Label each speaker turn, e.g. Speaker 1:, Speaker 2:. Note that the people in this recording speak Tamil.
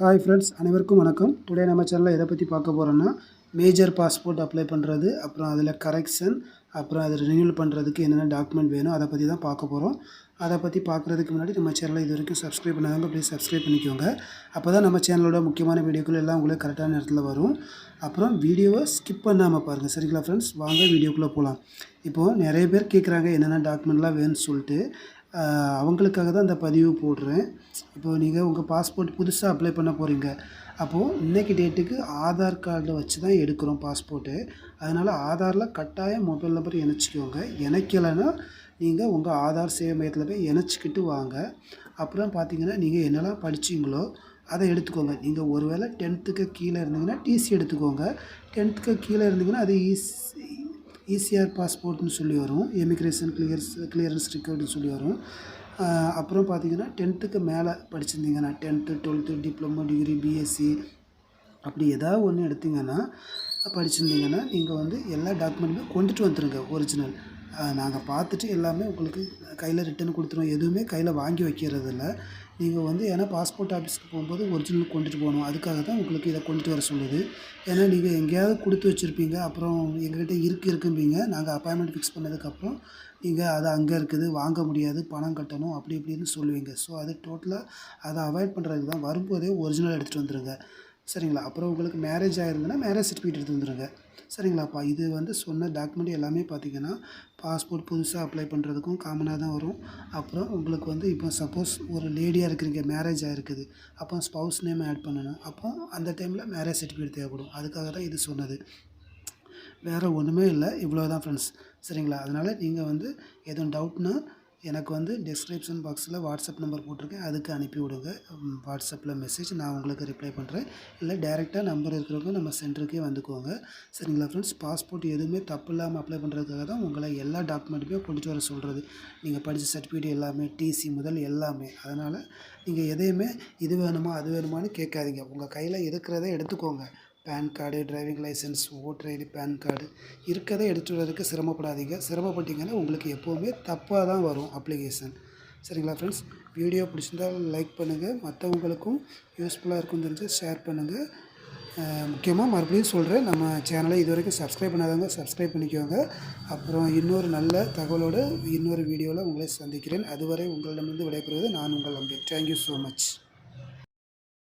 Speaker 1: ஹாய் ஃப்ரெண்ட்ஸ் அனைவருக்கும் வணக்கம். டுடே நம்ம சேனலில் எதை பற்றி பார்க்க போகிறோன்னா மேஜர் பாஸ்போர்ட் அப்ளை பண்ணுறது அப்புறம் அதில் கரெக்ஷன் அப்புறம் அதை ரினியூல் பண்ணுறதுக்கு என்னென்ன டாக்குமெண்ட் வேணும் அதை பற்றி தான் பார்க்க போகிறோம் அதை பற்றி பார்க்குறதுக்கு முன்னாடி நம்ம சேனலை இது வரைக்கும் சப்ஸ்கிரைப் பண்ணாதவங்க ப்ளீஸ் சப்ஸ்கிரைப் பண்ணிக்கோங்க. அப்போ தான் நம்ம சேனலோட முக்கியமான வீடியோக்கள் எல்லாம் உங்களுக்கு கரெக்டான நேரத்தில் வரும். அப்புறம் வீடியோவை ஸ்கிப் பண்ணாமல் பாருங்கள் சரிங்களா ஃப்ரெண்ட்ஸ் வாங்க வீடியோக்குள்ளே போகலாம் இப்போது நிறைய பேர் கேட்குறாங்க என்னென்ன டாக்குமெண்ட்லாம் வேணும்னு சொல்லிட்டு. அவங்களுக்காக தான் இந்த பதிவு போடுறேன். இப்போது நீங்கள் உங்கள் பாஸ்போர்ட் புதுசாக அப்ளை பண்ண போகிறீங்க அப்போது இன்றைக்கி டேட்டுக்கு ஆதார் கார்டில் வச்சு தான் எடுக்கிறோம் பாஸ்போர்ட்டு. அதனால் ஆதாரில் கட்டாயம் மொபைல் நம்பர் இணைச்சிக்கோங்க. இணைக்கலைன்னா நீங்கள் உங்கள் ஆதார் சேவை மையத்தில் போய் இணைச்சிக்கிட்டு வாங்க. அப்புறம் பார்த்தீங்கன்னா நீங்கள் என்னெல்லாம் படிச்சீங்களோ அதை எடுத்துக்கோங்க. நீங்கள் ஒருவேளை டென்த்துக்கு கீழே இருந்தீங்கன்னா டிசி எடுத்துக்கோங்க. டென்த்துக்கு கீழே இருந்தீங்கன்னா அது ஈஸி இசிஆர் பாஸ்போர்ட்னு சொல்லி வரும் எமிக்ரேஷன் கிளியர்ஸ் கிளியரன்ஸ் ரெக்கார்டுன்னு சொல்லி வரும். அப்புறம் பார்த்தீங்கன்னா டென்த்துக்கு மேலே படிச்சிருந்தீங்கன்னா tenth twelfth diploma degree BSc அப்படி ஏதாவது ஒன்று எடுத்தீங்கன்னா படிச்சிருந்தீங்கன்னா நீங்கள் வந்து எல்லா டாக்குமெண்ட்டுமே கொண்டுட்டு வந்துடுங்க ஒரிஜினல் நாங்கள் பார்த்துட்டு எல்லாமே உங்களுக்கு கையில் ரிட்டன் கொடுத்துருவோம். எதுவுமே கையில் வாங்கி வைக்கிறதில்ல. நீங்கள் வந்து ஏன்னா பாஸ்போர்ட் ஆஃபீஸ்க்கு போகும்போது ஒரிஜினல் கொண்டுட்டு போகணும். அதுக்காக தான் உங்களுக்கு இதை கொண்டுட்டு வர சொல்லுது. ஏன்னா நீங்கள் எங்கேயாவது கொடுத்து வச்சுருப்பீங்க. அப்புறம் எங்கள்கிட்ட இருக்கு இருக்கும்பீங்க. நாங்கள் அப்பாயின்மெண்ட் ஃபிக்ஸ் பண்ணதுக்கப்புறம் நீங்கள் அது அங்கே இருக்குது வாங்க முடியாது பணம் கட்டணும் அப்படி இப்படின்னு சொல்லுவீங்க. ஸோ அது டோட்டலாக அதை அவாய்ட் பண்ணுறதுக்கு தான் வரும்போதே ஒரிஜினல் எடுத்துகிட்டு வந்துடுங்க சரிங்களா? அப்புறம் உங்களுக்கு மேரேஜ் ஆயிருந்ததுன்னா மேரேஜ் சர்டிஃபிகேட் எடுத்து வந்துடுங்க சரிங்களாப்பா? இது வந்து சொன்ன டாக்குமெண்ட் எல்லாமே பார்த்தீங்கன்னா பாஸ்போர்ட் புதுசாக அப்ளை பண்ணுறதுக்கும் காமனாக தான் வரும். அப்புறம் உங்களுக்கு வந்து இப்போ சப்போஸ் ஒரு லேடியாக இருக்கிறீங்க மேரேஜ் ஆகிருக்குது அப்போ ஸ்பவுஸ் நேம் ஆட் பண்ணணும். அப்போ அந்த டைமில் மேரேஜ் சர்டிஃபிகேட் தேவைப்படும். அதுக்காக தான் இது சொன்னது. வேறு ஒன்றுமே இல்லை. இவ்வளோ தான் ஃப்ரெண்ட்ஸ் சரிங்களா? அதனால் நீங்கள் வந்து எதுவும் டவுட்னால் எனக்கு வந்து டிஸ்கிரிப்ஷன் பாக்ஸில் வாட்ஸ்அப் நம்பர் போட்டிருக்கேன். அதுக்கு அனுப்பி விடுங்க. வாட்ஸ்அப்பில் மெசேஜ் நான் உங்களுக்கு ரிப்ளை பண்ணுறேன் இல்லை டேரெக்டாக நம்பர் இருக்கிறவங்க நம்ம சென்டருக்கே வந்துக்குவாங்க சரிங்களா ஃப்ரெண்ட்ஸ் பாஸ்போர்ட் எதுவுமே தப்பு இல்லாமல் அப்ளை பண்ணுறதுக்காக தான் உங்களை எல்லா டாக்குமெண்ட்டுமே கொண்டுட்டு வர சொல்கிறது நீங்கள் படித்த சர்டிஃபிகேட் எல்லாமே டிசி முதல் எல்லாமே. அதனால் நீங்கள் எதையுமே இது வேணுமா அது வேணுமான்னு கேட்காதீங்க. உங்கள் கையில் இருக்கிறத எடுத்துக்கோங்க. PAN card driving licence voter ID PAN card இருக்கிறத எடுத்துட்டு வரதுக்கு சிரமப்படாதீங்க. சிரமப்பட்டீங்கன்னா உங்களுக்கு எப்போவுமே தப்பாக தான் வரும் அப்ளிகேஷன் சரிங்களா ஃப்ரெண்ட்ஸ் வீடியோ பிடிச்சிருந்தால் லைக் பண்ணுங்கள் மற்றவங்களுக்கும் யூஸ்ஃபுல்லாக இருக்கும் தெரிஞ்சு ஷேர் பண்ணுங்கள் முக்கியமாக மறுபடியும் சொல்கிறேன் நம்ம சேனலை இது வரைக்கும் சப்ஸ்கிரைப் பண்ணாதவங்க சப்ஸ்கிரைப் பண்ணிக்கோங்க. அப்புறம் இன்னொரு நல்ல தகவலோடு இன்னொரு வீடியோவில் உங்களை சந்திக்கிறேன். அதுவரை உங்களிடமிருந்து விடைபெறுவது நான் உங்கள் அம்பி தேங்க்யூ ஸோ மச்